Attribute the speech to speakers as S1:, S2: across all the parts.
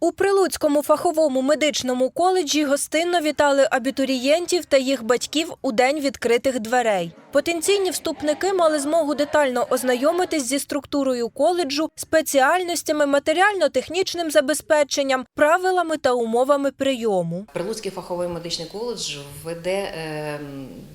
S1: У Прилуцькому фаховому медичному коледжі гостинно вітали абітурієнтів та їх батьків у день відкритих дверей. Потенційні вступники мали змогу детально ознайомитись зі структурою коледжу, спеціальностями, матеріально-технічним забезпеченням, правилами та умовами прийому.
S2: Прилуцький фаховий медичний коледж веде е,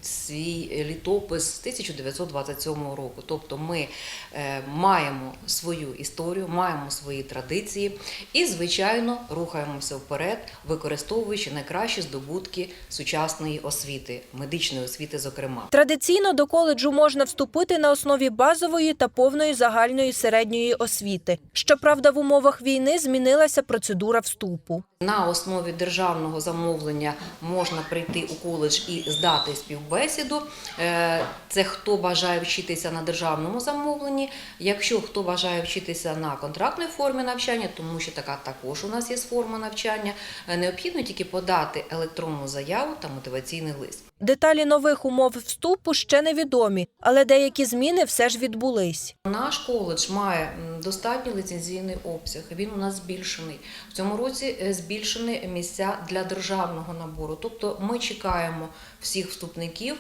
S2: свій літопис з 1927 року. Тобто ми е, маємо свою історію, маємо свої традиції і, звичайно, рухаємося вперед, використовуючи найкращі здобутки сучасної освіти, медичної освіти, зокрема.
S1: Традиційно до коледжу можна вступити на основі базової та повної загальної середньої освіти. Щоправда, в умовах війни змінилася процедура вступу.
S2: На основі державного замовлення можна прийти у коледж і здати співбесіду. Е, Це хто бажає вчитися на державному замовленні. Якщо хто бажає вчитися на контрактній формі навчання, тому що така також у нас є форма навчання, е, необхідно тільки подати електронну заяву та мотиваційний лист.
S1: Деталі нових умов вступу ще невідомі, але деякі зміни все ж відбулись.
S2: Наш коледж має достатній ліцензійний обсяг. Він у нас збільшений. В цьому році е, збільшені місця для державного набору. Тобто ми чекаємо всіх вступників,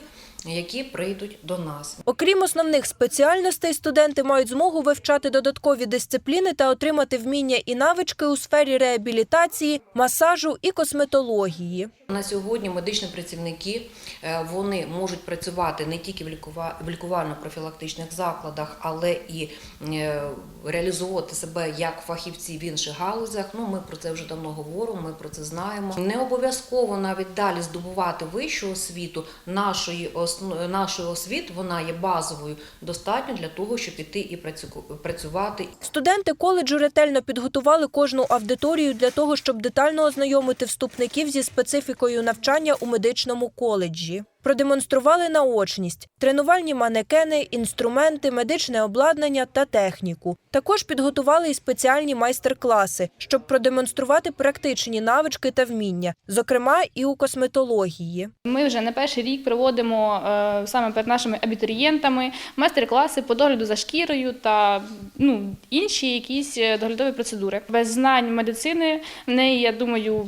S2: які прийдуть до нас.
S1: Окрім основних спеціальностей, студенти мають змогу вивчати додаткові дисципліни та отримати вміння і навички у сфері реабілітації, масажу і косметології.
S2: На сьогодні медичні працівники е, вони можуть працювати не тільки в лікува- лікувально-профілактичних закладах, але і е, реалізовувати себе як фахівці в інших галузях. Ну ми про це вже давно говоримо. Ми про це знаємо. Не обов'язково навіть далі здобувати вищу освіту. Нашої основ... нашої освіти вона є базовою, достатньо для того, щоб іти і працю- працювати
S1: Студенти коледжу ретельно підготували кожну аудиторію для того, щоб детально ознайомити вступників зі специфікою навчання у медичному коледжі. Продемонстрували наочність, тренувальні манекени, інструменти, медичне обладнання та техніку. Також підготували і спеціальні майстер-класи, щоб продемонструвати практичні навички та вміння, зокрема і у косметології.
S3: Ми вже не перший рік проводимо е, саме перед нашими абітурієнтами майстер-класи по догляду за шкірою та ну, інші якісь е, доглядові процедури. Без знань медицини в неї, я думаю,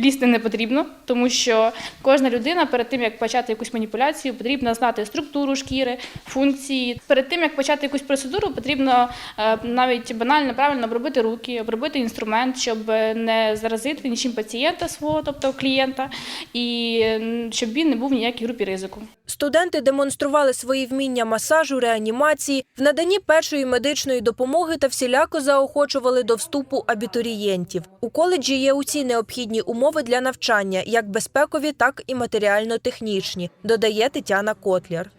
S3: лізти не потрібно, тому що кожна людина перед тим, як почати якусь маніпуляцію, потрібно знати структуру шкіри, функції. Перед тим, як почати якусь процедуру, потрібно е, навіть банально правильно обробити руки, обробити інструмент, щоб не заразити нічим пацієнта свого, тобто клієнта, і щоб він не був в ніякій групі ризику.
S1: Студенти демонстрували свої вміння масажу, реанімації, в наданні першої медичної допомоги та всіляко заохочували до вступу абітурієнтів. У коледжі є усі необхідні умови для навчання, як безпекові, так і матеріально-технічні, додає Тетяна Котляр.